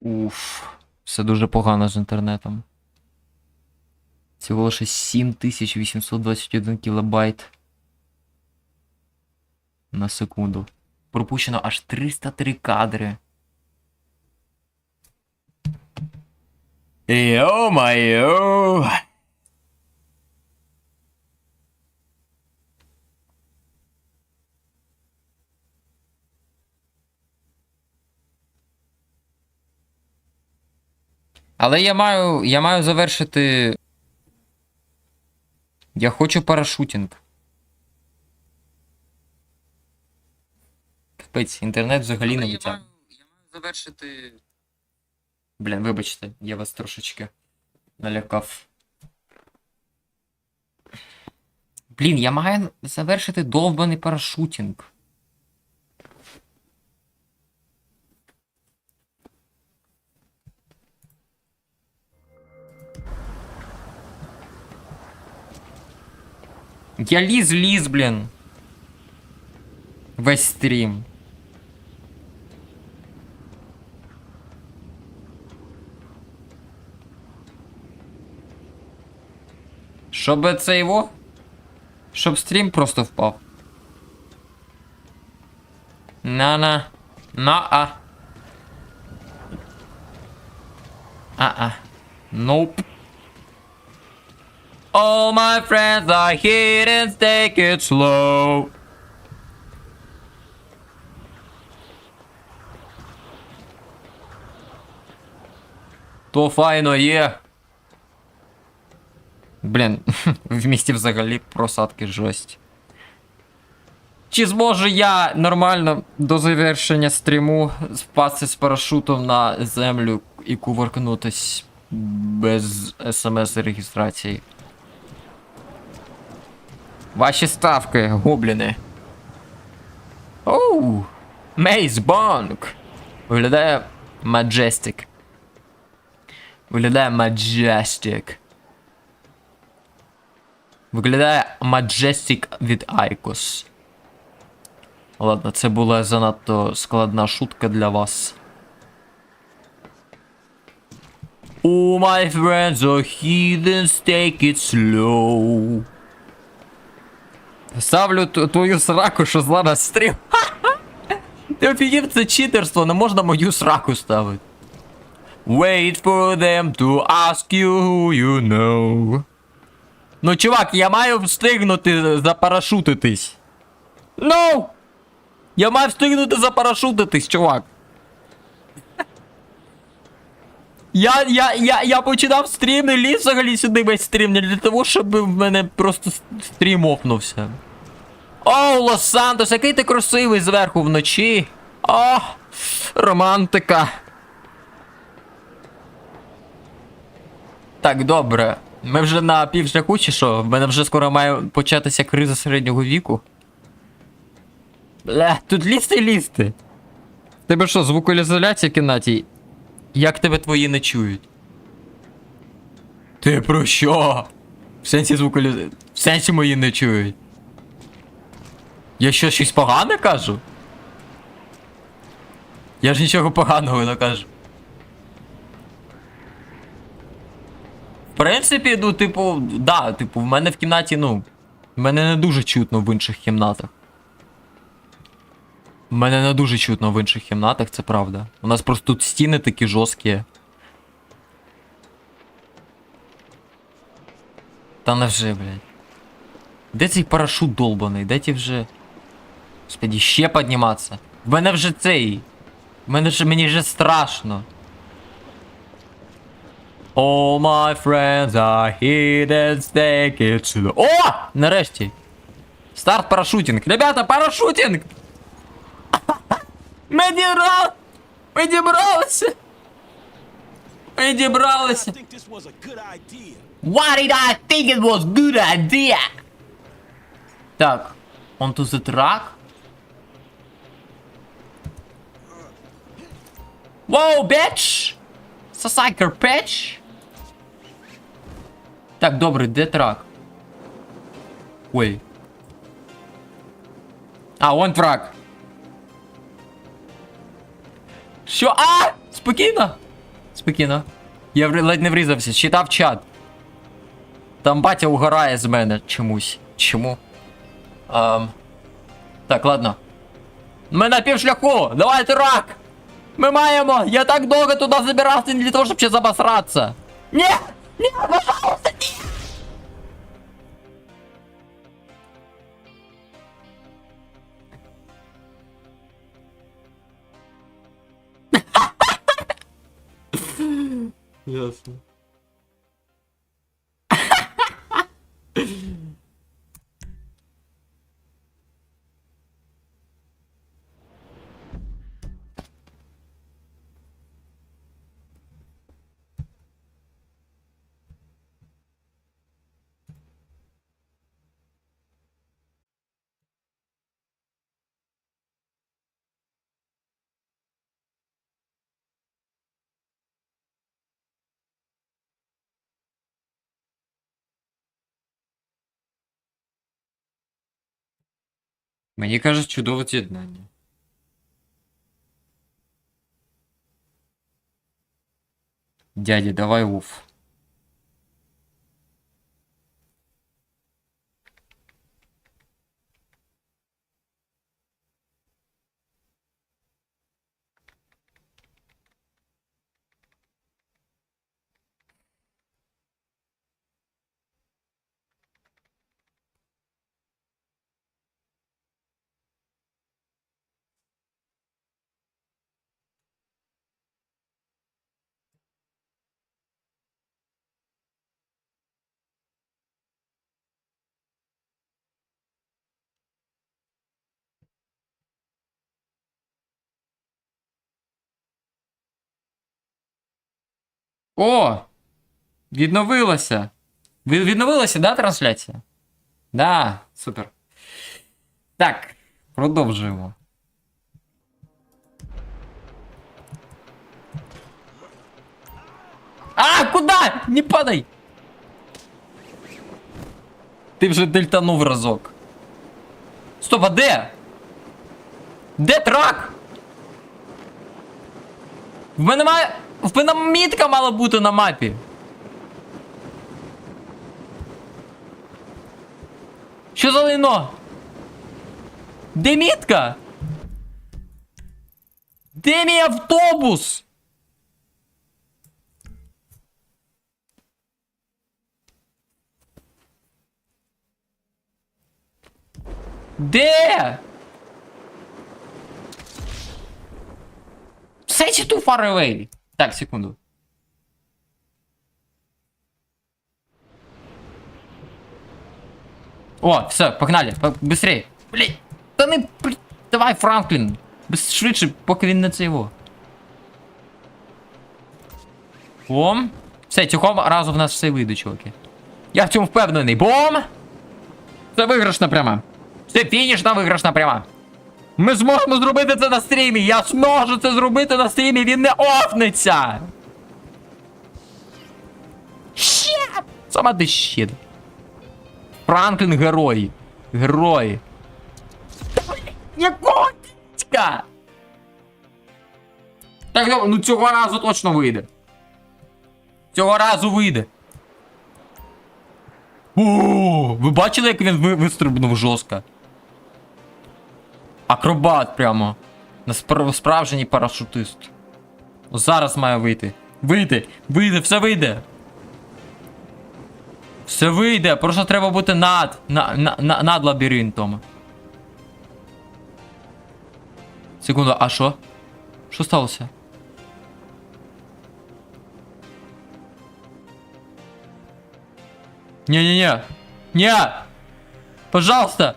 Уф, все дуже погано з інтернетом. Всього лише 7821 кілобайт на секунду. Пропущено аж 303 кадри. Йо-майо! Але я маю. Я маю завершити. Я хочу парашутінг. Капець, інтернет взагалі не витягне. Я маю завершити. Блін, вибачте, я вас трошечки налякав. Блін, я маю завершити довбаний парашутінг. Я ліз, ліз, блін. Весь стрім. Щоб це його? Щоб стрім просто впав. На-на. На-а. А-а. Nope. All my friends are here and take it slow. То файно є. Блін, в місті взагалі просадки жесть. Чи зможу я нормально до завершення стріму впасти з парашутом на землю і кувыркнутись без смс-реєстрації? Ваші ставки, гобліни. Оу! Мейс Бонг! Виглядає Majestic. Виглядає Majestic. Виглядає Majestic від Айкос. Ладно, це була занадто складна шутка для вас. All my friends are heathens, take it slow. Ставлю твою сраку, що зла на стрім. Ти офігів, це читерство, не можна мою сраку ставити. Wait for them to ask you who you know. Ну, чувак, я маю встигнути запарашутитись. No! Я маю встигнути запарашутитись, чувак. Я, я, я, я починав стрім, не ліз взагалі сюди весь стрім, не для того, щоб в мене просто стрім опнувся. О, Лос-Сантос, який ти красивий зверху вночі. О, романтика. Так, добре. Ми вже на півшляху чи що? В мене вже скоро має початися криза середнього віку. Бля, тут лізти лізти. Тебе що, звукоізоляція в кімнаті? Як тебе твої не чують? Ти про що? В сенсі звукоізоляції. В сенсі мої не чують. Я що, щось погане кажу? Я ж нічого поганого не кажу. В принципі, ну, типу, да, типу, в мене в кімнаті, ну. В мене не дуже чутно в інших кімнатах. Мене не дуже чутно в інших кімнатах, це правда. У нас просто тут стіни такі жорсткі. Та невже, блядь. Де цей парашут долбаний? Де ті вже. Господи, ще підніматися. В мене вже цей. В мене вже мені вже страшно. All my friends are here and take it slow. О! Нарешті. Старт парашутинг. Ребята, парашутинг! Ми дібрали! Ми дібралися! Ми дібралися! I think this was a good idea. Why did I think it was good idea? Так, onto the track. Wow, bitch! Сосайкер печ. Так, добре, де трак? Ой. А, он трак. Що? А! Спокійно! Спокійно. Я ледь не врізався, читав чат. Там батя угорає з мене чомусь. Чому? Ам... Так, ладно. Ми на півшляху! Давайте рак! Ми маємо! Я так довго туди забирався не для того, щоб ще забасратися! Ні! Ні, пожалуйста, Ясно. Мені кажуть, чудове з'єднання. Дядя, давай уф. О! Відновилося. Ви- Відновилася, да, трансляція? Да, супер. Так, продовжуємо. А, куда? Не падай! Ти вже дельтанув разок. Стоп, а де? Де трак? В мене має. В мене мітка мала бути на мапі. Що за лайно? Де мітка? Де мій автобус? Де? Set too far away. Так, секунду. О, все, погнали, по- быстрей. Блін, та не Давай, Франклін. Швидше, поки він не це його. Бом. Все, цього разу в нас все вийде, чуваки. Я в цьому впевнений. Бом! Це виграшна пряма. Це фінішна виграшна пряма. Ми зможемо зробити це на стрімі. Я зможу це зробити на стрімі. Він не офнеться. Щет! Сама ти щит. Франклін герой. Герой. Якого? Так, ну цього разу точно вийде. Цього разу вийде. О, ви бачили, як він вистрибнув жорстко? Акробат прямо. Спр- справжній парашутист. Зараз має вийти. Вийде! Вийде, все вийде! Все вийде, просто треба бути над. На, на, на, над лабіринтом. Секунду, а що? Що сталося? Не-не-не. Не! Пожалуйста!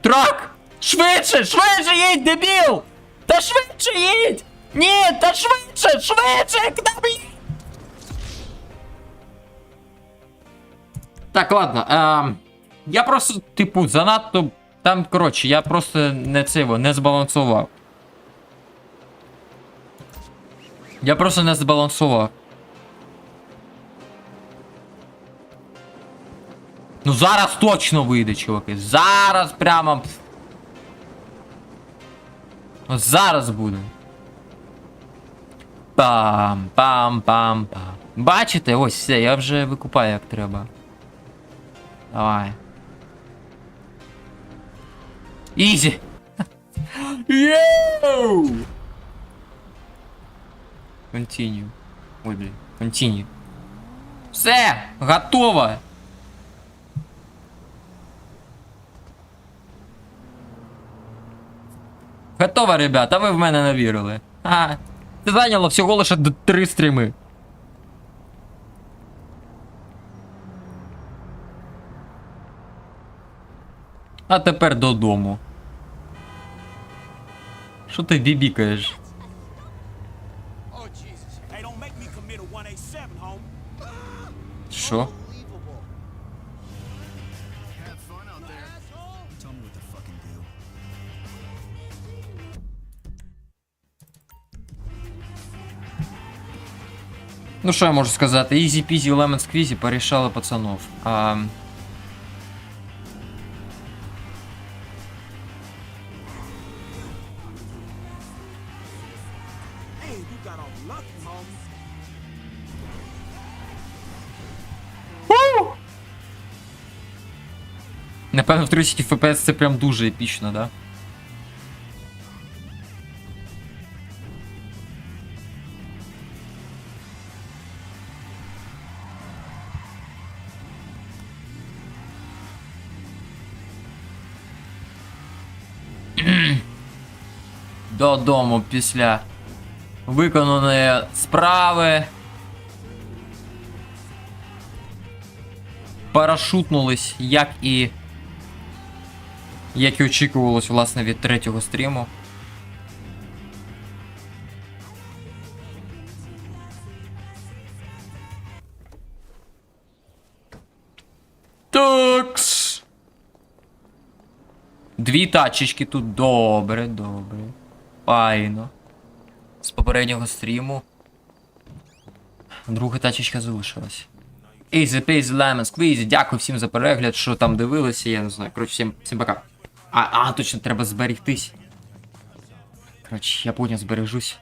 Трак! Швидше! Швидше їдь, дебіл! Та швидше їдь! Ні, та швидше! Швидше! Блін? Так, ладно. Ем, я просто, типу, занадто. Там, коротше, я просто не цього, не збалансував. Я просто не збалансував. Ну зараз точно вийде, чуваки. Зараз прямо. От зараз буде. Пам, пам, пам, пам. Бачите, ось все, я вже викупаю як треба. Давай. Ізі! Йоу! Continue. Ой, блін. Continue. Все! Готово! Готово, ребята, ви в мене не вірили. А, це зайняло всього лише три стріми. А тепер додому. Що ти бібікаєш? Oh, Ну що я можу сказати? Easy peasy lemon squeezy порішали пацанов. А... Напевно, в 30 FPS це прям дуже епічно, да? Додому після виконаної справи. Парашутнулись, як і як і очікувалось, власне, від третього стріму. Такс. Дві тачечки тут. Добре, добре. Файно. З попереднього стріму. Друга тачечка залишилась. Easy peasy lemon squeezy. Дякую всім за перегляд, що там дивилися, я не знаю. Коротше, всім, всім пока. А, а, точно, треба зберігтись. Коротше, я потім збережусь.